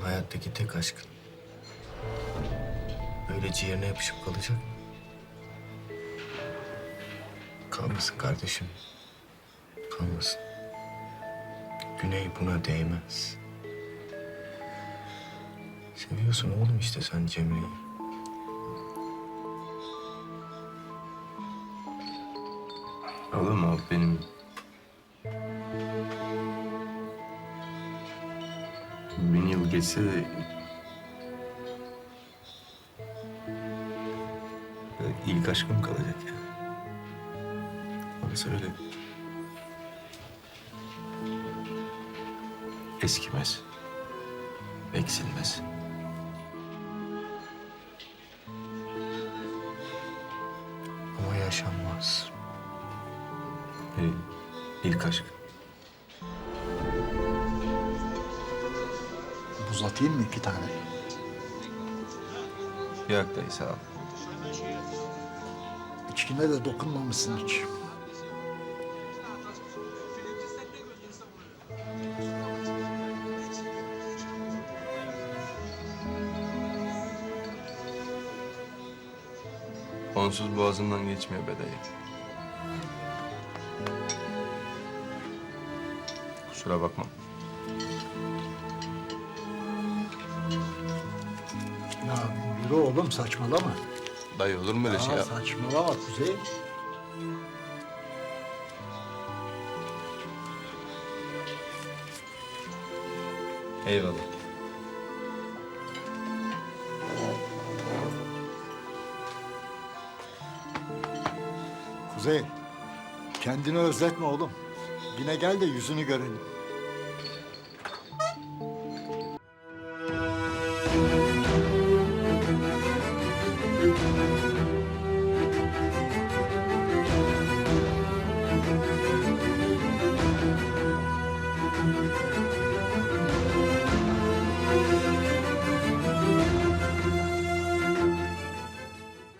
hayattaki tek aşkın. Öyle ciğerine yapışıp kalacak. Kalmasın kardeşim. Kalmasın. Güney buna değmez. Seviyorsun oğlum işte sen Cemre'yi. Oğlum o benim... Bin yıl geçse de... ilk aşkım kalacak ya. Orası öyle... Eskimez. Eksilmez. Ama yaşanmaz. Ee, ilk aşk. Buz atayım mı iki tane? Yok dayı sağ ol. İçkine de dokunmamışsın hiç. Onsuz boğazımdan geçmiyor be dayı. Kusura bakma. Yürü oğlum saçmalama. Dayı olur mu öyle şey Aa, ya? saçmalama Kuzey. Eyvallah. Kuzey. Kendini özletme oğlum. Yine gel de yüzünü görelim.